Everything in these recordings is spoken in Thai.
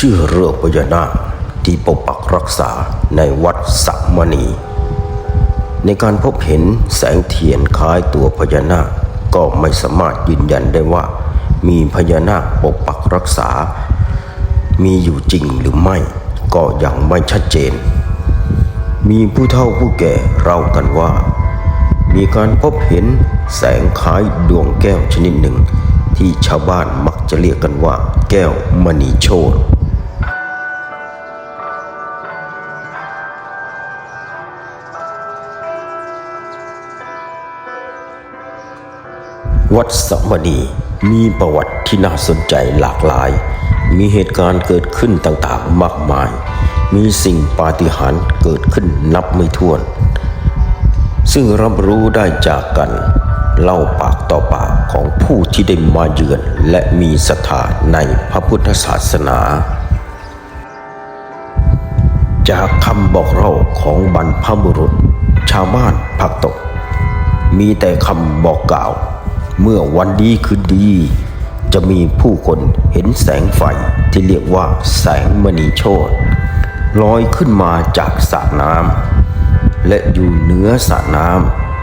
ชื่อเรื่องพญานาคที่ปกปักรักษาในวัดสักมณี ในการพบเห็นแสงเทียนคล้ายตัวพญานาคก็ไม่สามารถยืนยันได้ว่า มีพญานาคปกปักรักษา มีอยู่จริงหรือไม่ก็ยังไม่ชัดเจน มีผู้เฒ่าผู้แก่เล่ากันว่า มีการพบเห็นแสงคล้ายดวงแก้วชนิดหนึ่ง ที่ชาวบ้านมักจะเรียกกันว่า แก้วมณีโชต วัดสมณีมีประวัติที่น่าสนใจหลากหลาย มีเหตุการณ์เกิดขึ้นต่างๆ มากมาย มีสิ่งปาฏิหาริย์เกิดขึ้นนับไม่ถ้วน ซึ่งรับรู้ได้จากกันเล่าปากต่อปากของผู้ที่ได้มาเยือน และมีศรัทธาในพระพุทธศาสนา จากคำบอกเล่าของบรรพบุรุษ ชาวบ้านภาคตก มีแต่คำบอกกล่าว เมื่อวันดีคืนดี จะมีผู้คนเห็นแสงไฟที่เรียกว่าแสงมณีโชตลอยขึ้นมาจากสระน้ำและอยู่เหนือสระน้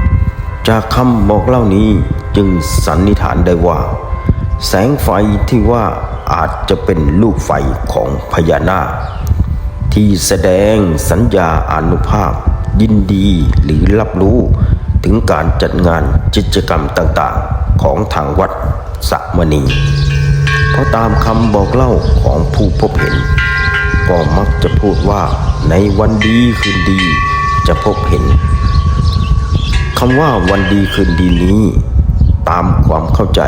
ำจากคำบอกเล่านี้จึงสันนิษฐานได้ว่า แสงไฟที่ว่าอาจจะเป็นลูกไฟของพญานาคที่แสดงสัญญาอนุภาพยินดีหรือรับรู้ ถึงการจัดงานกิจกรรมต่างๆ ของทางวัดสักมณี เพราะตามคำบอกเล่าของผู้พบเห็น ก็มักจะพูดว่าในวันดีคืนดีจะพบเห็นคำว่าวันดีคืนดีนี้ ตามความเข้าใจ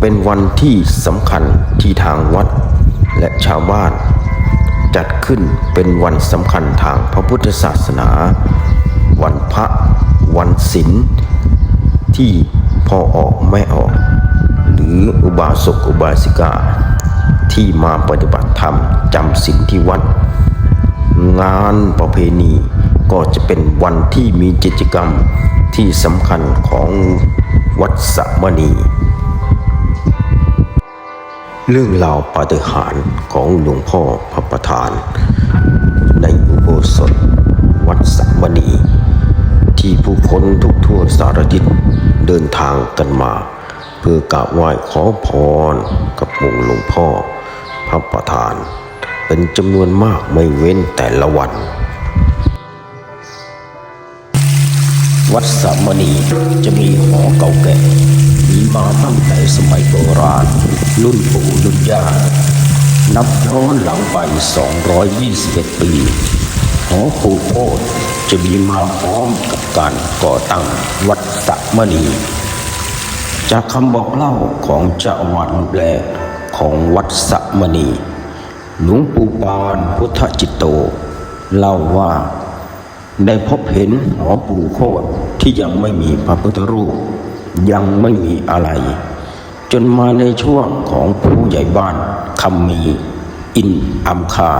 เป็นวันที่สำคัญที่ทางวัดและชาวบ้าน จัดขึ้นเป็นวันสำคัญทางพระพุทธศาสนา วันพระวันศีลที่พอออกไม่ออก หรืออุบาสกอุบาสิกา ที่มาปฏิบัติธรรมจำศีลที่วัด งานประเพณีก็จะเป็นวันที่มีกิจกรรมที่สำคัญของวัดสัมมณี เรื่องราวปาฏิหาริย์ของหลวงพ่อพระประธาน ในอุโบสถ ทั่วสารทิศเดินทางกันมา เพื่อกราบไหว้ขอพรกับองค์หลวงพ่อ พระประธาน เป็นจำนวนมากไม่เว้นแต่ละวัน วัดสามณีจะมีหอเก่าแก่มีมาตั้งแต่สมัยโบราณ รุ่นปู่รุ่นย่านับย้อนหลังไป 221 ปี หอปู่โพธจะมีมาพร้อมกับการก่อตั้งวัดสามณี จากคำบอกเล่าของเจ้าวาสรูปแรกของวัดสะมณีหลวงปู่ปานพุทธจิตโต เล่าว่า ได้พบเห็นหอปู่โคตที่ยังไม่มีพระพุทธรูป ยังไม่มีอะไร จนมาในช่วงของผู้ใหญ่บ้านคำมี อินอัมคา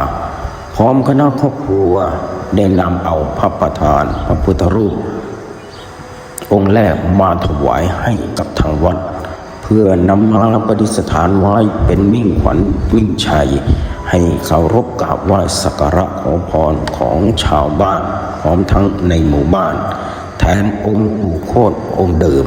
พร้อมคณะครอบครัวได้นำเอาพระประธานพระพุทธรูป องค์แรกมาถวายให้กับทางวัด เพื่อนำมาประดิษฐานไว้เป็นมิ่งขวัญมิ่งชัย ให้เคารพกราบไหว้สักการะขอพรของชาวบ้าน พร้อมทั้งในหมู่บ้าน แทนองค์ปู่โคตองค์เดิม